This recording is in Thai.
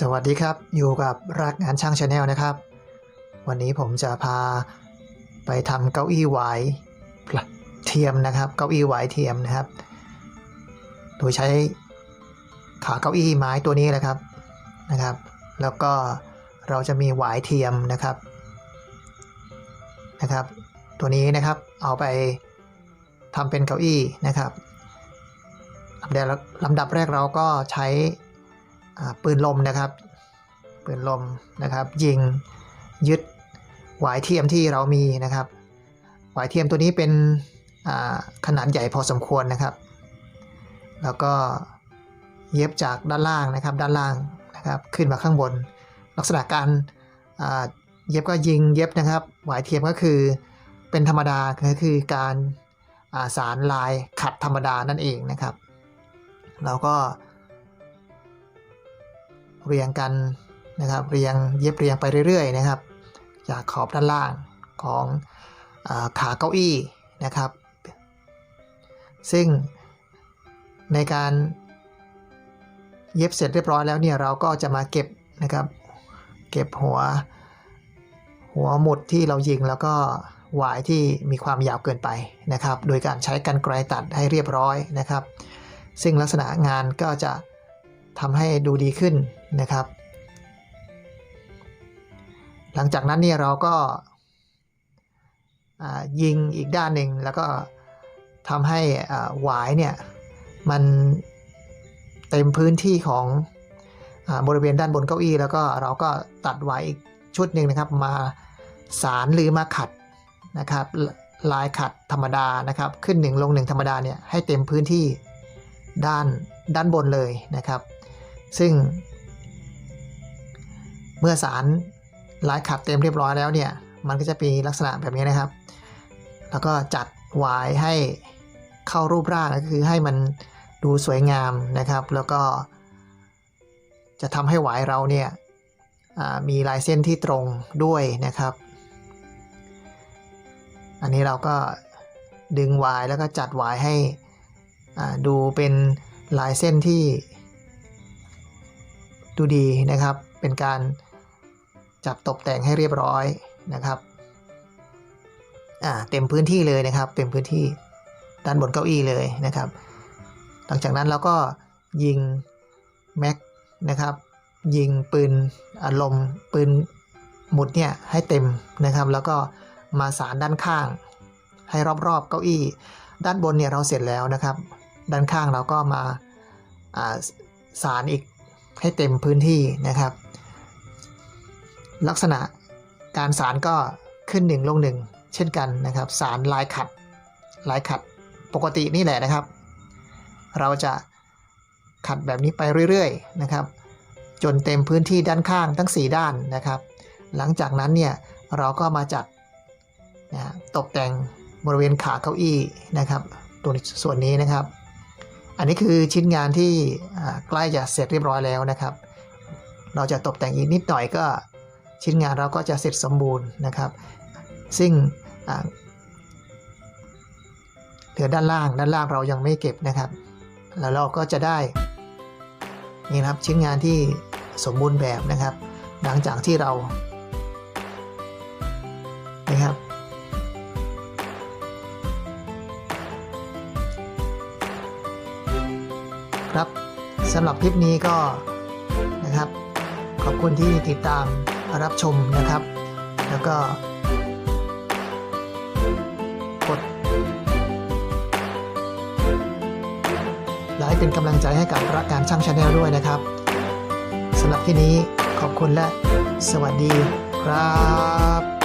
สวัสดีครับ อยู่กับรักงานช่างชาแนลนะครับ วันนี้ผมจะพาไปทำเก้าอี้ไหวเทียมนะครับ เก้าอี้ไหวเทียมนะครับ โดยใช้ขาเก้าอี้ไม้ตัวนี้แหละครับนะครับ แล้วก็เราจะมีไหวเทียมนะครับนะครับ ตัวนี้นะครับเอาไปทำเป็นเก้าอี้นะครับลำดับลำดับแรกเราก็ใช้ ปืนลมนะครับ ปืนลมนะครับ ยิงยึดหวายเทียมที่เรามีนะครับ หวายเทียมตัวนี้เป็นขนาดใหญ่พอสมควรนะครับ แล้วก็เย็บจากด้านล่างนะครับ ด้านล่างนะครับ ขึ้นมาข้างบน ลักษณะการเย็บก็ยิงเย็บนะครับ หวายเทียมก็คือเป็นธรรมดาก็คือการาสารลายขัดธรรมดานั่นเองนะครับเราก็ เรียงกันนะครับ เรียงเย็บเรียงไปเรื่อยๆนะครับ จากขอบด้านล่างของขาเก้าอี้นะครับ ซึ่งในการเย็บเสร็จเรียบร้อยแล้วเนี่ยเราก็จะมาเก็บนะครับ เก็บหัว หัวหมุดที่เรายิงแล้วก็หวายที่มีความยาวเกินไปนะครับ โดยการใช้กันไกรตัดให้เรียบร้อยนะครับ ซึ่งลักษณะงานก็จะทำให้ดูดีขึ้นนะครับ หลังจากนั้นเนี่ยเราก็ยิงอีกด้านหนึ่งแล้วก็ทำให้หวายเนี่ยมันเต็มพื้นที่ของอบริเวณด้านบนเก้าอี้ แล้วก็เราก็ตัดหวายอีกชุดหนึ่งนะครับ มาสารหรือมาขัดนะครับลายขัดธรรมดานะครับ ขึ้นหนึ่งลงหนึ่งธรรมดาเนี่ยให้เต็มพื้นที่ด้านด้านบนเลยนะครับ ซึ่ง เมื่อสารลายขัดเต็มเรียบร้อยแล้วเนี่ย มันก็จะมีลักษณะแบบนี้นะครับ แล้วก็จัดหวายให้เข้ารูปร่างก็คือให้มันดูสวยงามนะครับ แล้วก็จะทำให้หวายเราเนี่ยมีลายเส้นที่ตรงด้วยนะครับ อันนี้เราก็ดึงหวายแล้วก็จัดหวายให้ดูเป็นลายเส้นที่ ดูดีนะครับ เป็นการ จับตกแต่งให้เรียบร้อยนะครับอ่าเต็มพื้นที่เลยนะครับ เต็มพื้นที่ด้านบนเก้าอี้เลยนะครับ หลังจากนั้นเราก็ยิงแม็กนะครับ ยิงปืนอารมณ์ปืนหมุดเนี่ยให้เต็มนะครับ แล้วก็มาสารด้านข้าง ให้รอบๆเก้าอี้ ด้านบนเนี่ยเราเสร็จแล้วนะครับ ด้านข้างเราก็มาาสารอีกให้เต็มพื้นที่นะครับ ลักษณะการสารก็ขึ้นหนึ่งลงหนึ่งเช่นกันนะครับสารลายขัดลายขัดปกตินี่แหละนะครับ เราจะขัดแบบนี้ไปเรื่อยๆนะครับ จนเต็มพื้นที่ด้านข้างทั้ง 4 ด้านนะครับ หลังจากนั้นเนี่ยเราก็มาจัดนะตกแต่งบริเวณขาเก้าอี้นะครับ ตัวส่วนนี้นะครับ อันนี้คือชิ้นงานที่ใกล้จะเสร็จเรียบร้อยแล้วนะครับ เราจะตกแต่งอีกนิดหน่อยก็ ชิ้นงานเราก็จะเสร็จสมบูรณ์นะครับ ซึ่งเหลือด้านล่างด้านล่างเรายังไม่เก็บนะครับ แล้วเราก็จะได้นี่นะครับชิ้นงานที่สมบูรณ์แบบนะครับ หลังจากที่เรานะครับครับสำหรับคลิปนี้ก็นะครับ ขอบคุณที่ติดตาม รับชมนะครับ แล้วก็ กดไลค์เป็นกำลังใจให้กับรักการช่างชาแนลด้วยนะครับสำหรับที่นี้ขอบคุณและสวัสดีครับ